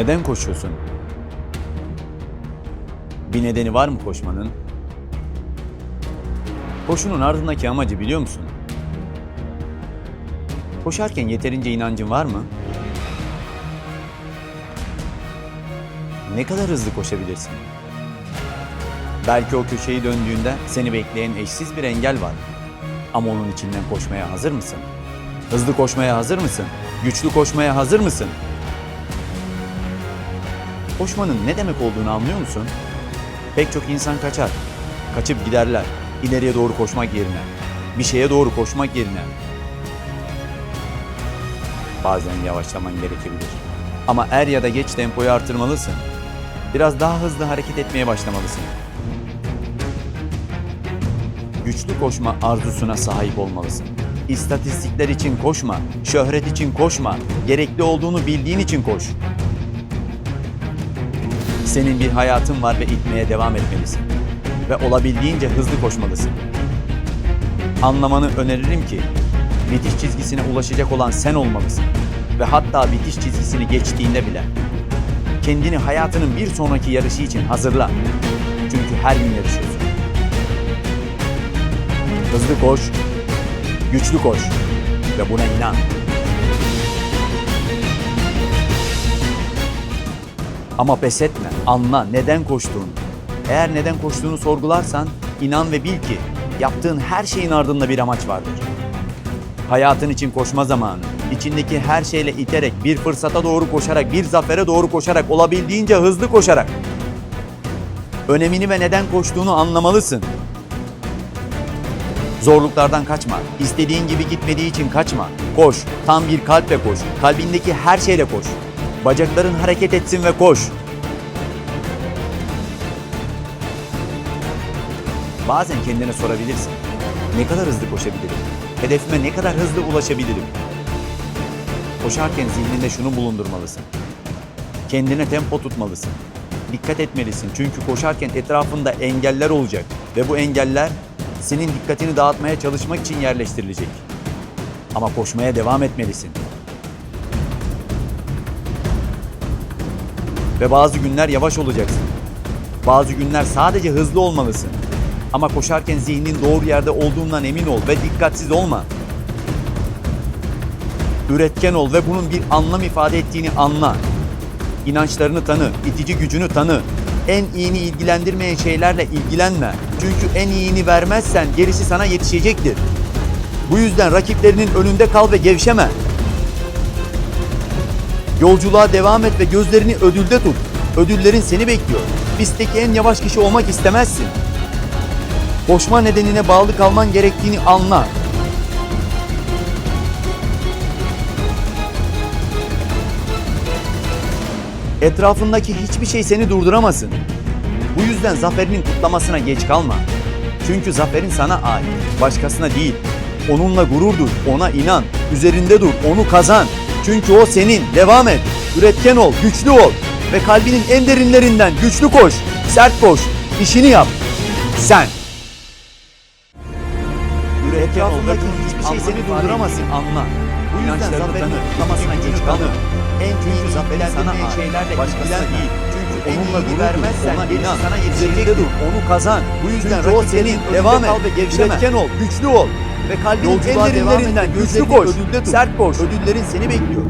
Neden koşuyorsun? Bir nedeni var mı koşmanın? Koşunun ardındaki amacı biliyor musun? Koşarken yeterince inancın var mı? Ne kadar hızlı koşabilirsin? Belki o köşeyi döndüğünde seni bekleyen eşsiz bir engel var. Ama onun içinden koşmaya hazır mısın? Hızlı koşmaya hazır mısın? Güçlü koşmaya hazır mısın? Koşmanın ne demek olduğunu anlıyor musun? Pek çok insan kaçar. Kaçıp giderler. İleriye doğru koşmak yerine. Bir şeye doğru koşmak yerine. Bazen yavaşlaman gerekebilir. Ama er ya da geç tempoyu artırmalısın. Biraz daha hızlı hareket etmeye başlamalısın. Güçlü koşma arzusuna sahip olmalısın. İstatistikler için koşma, şöhret için koşma, gerekli olduğunu bildiğin için koş. Senin bir hayatın var ve itmeye devam etmelisin. Ve olabildiğince hızlı koşmalısın. Anlamanı öneririm ki bitiş çizgisine ulaşacak olan sen olmalısın. Ve hatta bitiş çizgisini geçtiğinde bile kendini hayatının bir sonraki yarışı için hazırla. Çünkü her gün yarışıyorsun. Hızlı koş, güçlü koş ve buna inan. Ama pes etme, anla neden koştuğunu. Eğer neden koştuğunu sorgularsan inan ve bil ki yaptığın her şeyin ardında bir amaç vardır. Hayatın için koşma zamanı. İçindeki her şeyle iterek, bir fırsata doğru koşarak, bir zafere doğru koşarak, olabildiğince hızlı koşarak. Önemini ve neden koştuğunu anlamalısın. Zorluklardan kaçma. İstediğin gibi gitmediği için kaçma. Koş. Tam bir kalple koş. Kalbindeki her şeyle koş. Bacakların hareket etsin ve koş. Bazen kendine sorabilirsin. Ne kadar hızlı koşabilirim? Hedefime ne kadar hızlı ulaşabilirim? Koşarken zihninde şunu bulundurmalısın. Kendine tempo tutmalısın. Dikkat etmelisin çünkü koşarken etrafında engeller olacak ve bu engeller senin dikkatini dağıtmaya çalışmak için yerleştirilecek. Ama koşmaya devam etmelisin. Ve bazı günler yavaş olacaksın. Bazı günler sadece hızlı olmalısın. Ama koşarken zihnin doğru yerde olduğundan emin ol ve dikkatsiz olma. Üretken ol ve bunun bir anlam ifade ettiğini anla. İnançlarını tanı, itici gücünü tanı. En iyini ilgilendirmeyen şeylerle ilgilenme. Çünkü en iyini vermezsen gerisi sana yetişecektir. Bu yüzden rakiplerinin önünde kal ve gevşeme. Yolculuğa devam et ve gözlerini ödülde tut. Ödüllerin seni bekliyor. Pistteki en yavaş kişi olmak istemezsin. Koşma nedenine bağlı kalman gerektiğini anla. Etrafındaki hiçbir şey seni durduramasın. Bu yüzden zaferinin kutlamasına geç kalma. Çünkü zaferin sana ait, başkasına değil. Onunla gurur duy, ona inan, üzerinde dur, onu kazan. Çünkü o senin, devam et. Üretken ol, güçlü ol ve kalbinin en derinlerinden güçlü koş, sert koş, işini yap. Sen. Üretken ol hiçbir şey seni durduramasın, anla. Bu yüzden zaferin kutlamasına geç kalma. En büyük sana ait, şeylerle değil. Çünkü onunla gurur vermezsen ona inan, sana yetişecektir. dur, onu kazan. Bu yüzden o senin, devam et. Üretken ol, güçlü ol ve kalbinin en derinlerinden güçlü koş, sert koş. Ödüllerin seni bekliyor.